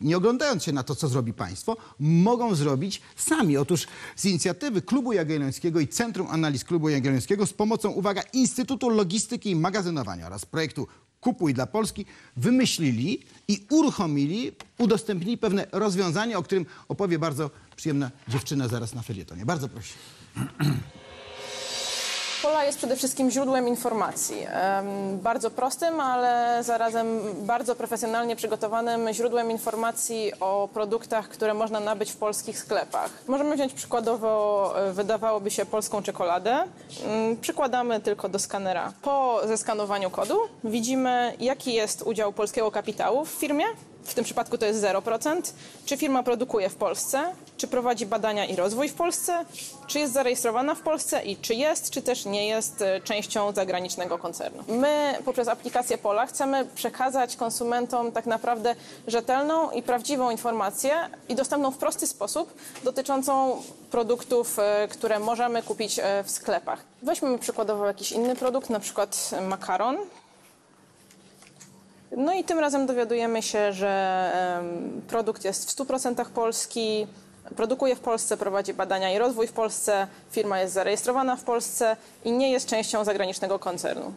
Nie oglądając się na to, co zrobi państwo, mogą zrobić sami. Otóż z inicjatywy Klubu Jagiellońskiego i Centrum Analiz Klubu Jagiellońskiego z pomocą, uwaga, Instytutu Logistyki i Magazynowania oraz projektu Kupuj dla Polski wymyślili i uruchomili, udostępnili pewne rozwiązanie, o którym opowie bardzo przyjemna dziewczyna zaraz na felietonie. Bardzo proszę. Pola jest przede wszystkim źródłem informacji. Bardzo prostym, ale zarazem bardzo profesjonalnie przygotowanym źródłem informacji o produktach, które można nabyć w polskich sklepach. Możemy wziąć przykładowo, e, wydawałoby się, polską czekoladę. Mm, Przykładamy tylko do skanera. Po zeskanowaniu kodu widzimy, jaki jest udział polskiego kapitału w firmie. W tym przypadku to jest 0%. Czy firma produkuje w Polsce? Czy prowadzi badania i rozwój w Polsce? Czy jest zarejestrowana w Polsce i czy jest, czy też nie jest e, częścią zagranicznego koncernu? My poprzez aplikację Pola chcemy przekazać konsumentom tak naprawdę rzetelną i prawdziwą informację i dostępną w prosty sposób dotyczącą produktów, e, które możemy kupić e, w sklepach. Weźmy przykładowo jakiś inny produkt, na przykład makaron. No i tym razem dowiadujemy się, że produkt jest w 100% polski, produkuje w Polsce, prowadzi badania i rozwój w Polsce, firma jest zarejestrowana w Polsce i nie jest częścią zagranicznego koncernu.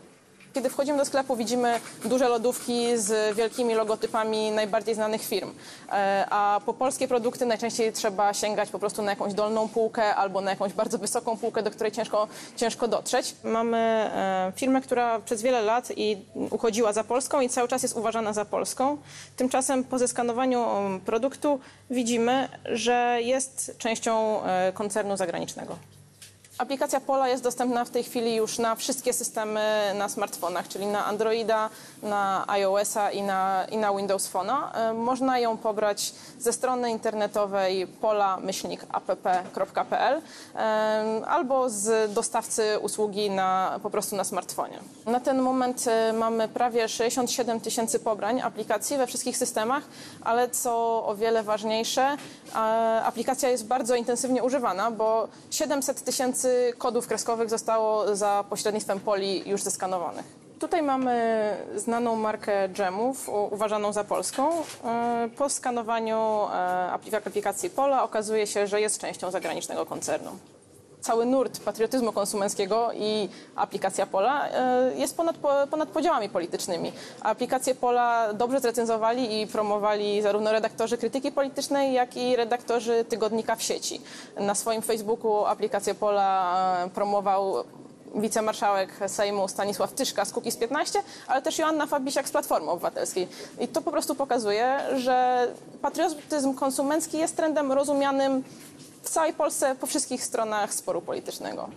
Kiedy wchodzimy do sklepu, widzimy duże lodówki z wielkimi logotypami najbardziej znanych firm. E, A po polskie produkty najczęściej trzeba sięgać po prostu na jakąś dolną półkę albo na jakąś bardzo wysoką półkę, do której ciężko, ciężko dotrzeć. Mamy e, firmę, która przez wiele lat i uchodziła za polską i cały czas jest uważana za polską. Tymczasem po zeskanowaniu um, produktu widzimy, że jest częścią e, koncernu zagranicznego. Aplikacja Pola jest dostępna w tej chwili już na wszystkie systemy na smartfonach, czyli na Androida, na iOS-a i na, i na Windows Phone'a. E, Można ją pobrać ze strony internetowej pola-app.pl e, albo z dostawcy usługi na, po prostu na smartfonie. Na ten moment e, mamy prawie 67 tysięcy pobrań aplikacji we wszystkich systemach, ale co o wiele ważniejsze, aplikacja jest bardzo intensywnie używana, bo 700 tysięcy kodów kreskowych zostało za pośrednictwem poli już zeskanowanych. Tutaj mamy znaną markę dżemów, uważaną za polską. E, Po skanowaniu e, apli- aplikacji Pola okazuje się, że jest częścią zagranicznego koncernu. Cały nurt patriotyzmu konsumenckiego i aplikacja Pola e, jest ponad, po- ponad podziałami politycznymi. Aplikację Pola dobrze zrecenzowali i promowali zarówno redaktorzy krytyki politycznej, jak i redaktorzy tygodnika w sieci. Na swoim Facebooku aplikację Pola e, promował wicemarszałek Sejmu Stanisław Tyszka z Kukiz 15, ale też Joanna Fabisiak z Platformy Obywatelskiej. I to po prostu pokazuje, że patriotyzm konsumencki jest trendem rozumianym w całej Polsce po wszystkich stronach sporu politycznego.